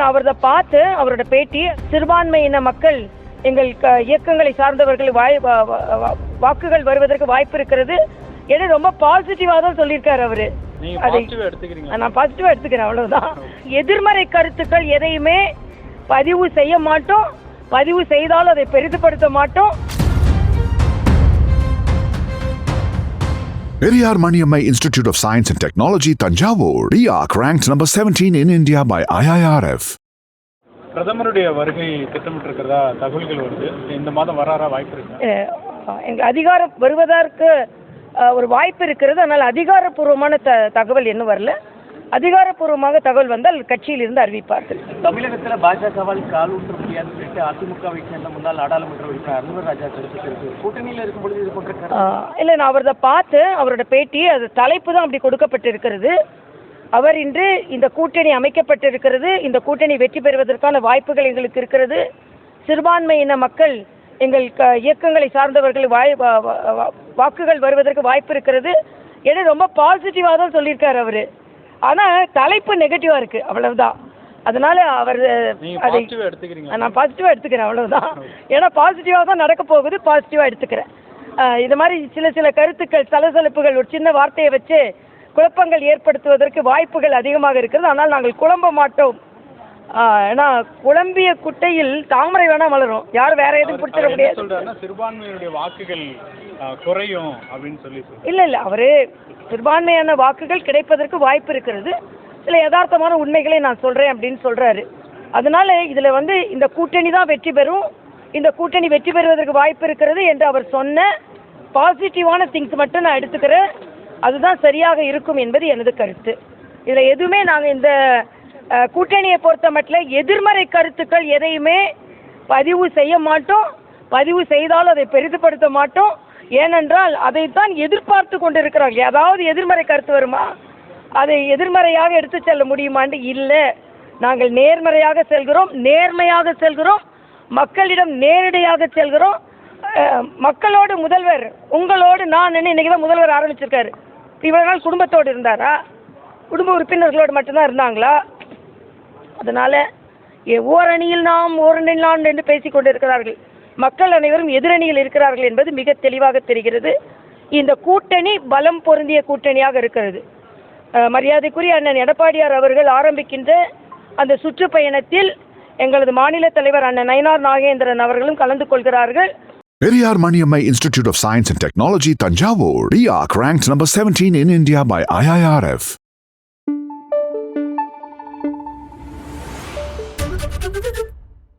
நான் அவரத பார்த்து அவரோட பேட்டி சிறுபான்மையின மக்கள் எங்கள் இயக்கங்களை சார்ந்தவர்கள் வாய் வாக்குகள் வருவதற்கு வாய்ப்பு இருக்கிறது. என ரொம்ப பாசிட்டிவாக தான் சொல்லியிருக்காரு அவரு. நான் பாசிட்டிவா எடுத்துக்கிறேன் அவ்வளவுதான். எதிர்மறை கருத்துக்கள் எதையுமே பதிவு செய்ய மாட்டோம். பதிவு செய்தாலும் அதை பெரிதுபடுத்த மாட்டோம். Periyar Maniammai Institute of Science and Technology, Tanjavur. RIAC ranked number 17 in India by IIRF. பிரதமருடைய வருகை திட்டமிட்டிருக்கிறதா தகவல்கள் வருது இந்த மாதம் வராரா வாய்ப்பு இருக்கு எங்க அதிகாரம் வருவதற்கு ஒரு வாய்ப்பு இருக்கிறது ஆனால் அதிகாரப்பூர்வமான த தகவல் இன்னும் வரல அதிகாரப்பூர்வமாக தகவல் வந்தால் கட்சியிலிருந்து அறிவிப்பார்கள். தமிழகத்தில் பாஜகவால் கால் ஊற்ற முடியாது சொல்லிட்டு அதிமுகவை சேர்ந்த முன்னாள் நாடாளுமன்ற உறுப்பினர் ராஜா கருத்து இருக்கு கூட்டணியில் இருக்கும் பொழுது இது போன்ற இல்லை நான் அவரத பார்த்து அவரோட பேட்டி அது தலைப்பு தான் அப்படி கொடுக்கப்பட்டிருக்கிறது. அவர் இன்று இந்த கூட்டணி அமைக்கப்பட்டிருக்கிறது. இந்த கூட்டணி வெற்றி பெறுவதற்கான வாய்ப்புகள் எங்களுக்கு இருக்கிறது. சிறுபான்மையின மக்கள் எங்கள் க- இயக்கங்களை சார்ந்தவர்கள் வாய் வாக்குகள் வருவதற்கு வாய்ப்பு இருக்கிறது. என ரொம்ப பாசிட்டிவாக தான் சொல்லியிருக்காரு அவர். ஆனால் தலைப்பு நெகட்டிவாக இருக்குது அவ்வளவுதான். அதனால அவர் அதை நான் பாசிட்டிவாக எடுத்துக்கிறேன் அவ்வளவுதான். ஏன்னா பாசிட்டிவாக தான் நடக்க போகுது பாசிட்டிவாக எடுத்துக்கிறேன். இது மாதிரி சில சில கருத்துக்கள் சலசலப்புகள் ஒரு சின்ன வார்த்தையை வச்சு குழப்பங்கள் ஏற்படுத்துவதற்கு வாய்ப்புகள் அதிகமாக இருக்கிறது. ஆனால் நாங்கள் குழம்ப மாட்டோம். ஆஹ் ஏன்னா குழம்பிய குட்டையில் தாமரை வேணா மலரும் யாரும் வேற எதுவும் பிடிச்சிட முடியாது. சொல்றாருன்னா சிறுபான்மையினுடைய வாக்குகள் ஆ, குறையும் அப்படின்னு சொல்லி சொல்றாரு. இல்லை இல்லை அவர் சிறுபான்மையான வாக்குகள் கிடைப்பதற்கு வாய்ப்பு இருக்கிறது. சில யதார்த்தமான உண்மைகளை நான் சொல்கிறேன் அப்படின்னு சொல்கிறாரு அதனால இதில் வந்து இந்த கூட்டணி தான் வெற்றி பெறும். இந்த கூட்டணி வெற்றி பெறுவதற்கு வாய்ப்பு இருக்கிறது என்று அவர் சொன்ன பாசிட்டிவான திங்ஸ் மட்டும் நான் எடுத்துக்கிறேன். அதுதான் சரியாக இருக்கும் என்பது எனது கருத்து. இதில் எதுவுமே நாங்கள் இந்த கூட்டணியை பொறுத்த மட்டும் எதிர்மறை கருத்துக்கள் எதையுமே பதிவு செய்ய மாட்டோம். பதிவு செய்தாலும் அதை பெரிதுபடுத்த மாட்டோம். ஏனென்றால் அதைத்தான் எதிர்பார்த்து கொண்டிருக்கிறார்கள். ஏதாவது எதிர்மறை கருத்து வருமா? அதை எதிர்மறையாக எடுத்து செல்ல முடியுமான்னு இல்லை. நாங்கள் நேர்மறையாக செல்கிறோம். நேர்மையாக செல்கிறோம். மக்களிடம் நேரடியாக செல்கிறோம். மக்களோடு முதல்வர் உங்களோடு நான் இன்னைக்கு தான் முதல்வர் ஆரம்பிச்சிருக்காரு. இவ்வளவு நாள் குடும்பத்தோடு இருந்தாரா? குடும்ப உறுப்பினர்களோடு மட்டும்தான் இருந்தாங்களா? அதனால எ- ஓரணியில் நாம் ஓரணியில் நான் என்று பேசிக் கொண்டிருக்கிறார்கள் மக்கள் அனைவரும் எதிரணியில் இருக்கிறார்கள் என்பது மிக தெளிவாக தெரிகிறது இந்த கூட்டணி பலம் பொருந்திய கூட்டணியாக இருக்கிறது மரியாதைக்குரிய அண்ணன் எடப்பாடியார் அவர்கள் ஆரம்பிக்கின்ற அந்த சுற்றுப்பயணத்தில் எங்களது மாநில தலைவர் அண்ணன் நயனார் நாகேந்திரன் அவர்களும் கலந்து கொள்கிறார்கள் Periyar Maniammai Institute of Science and Technology, Tanjavur. RIAC ranked number 17 in India by IIRF.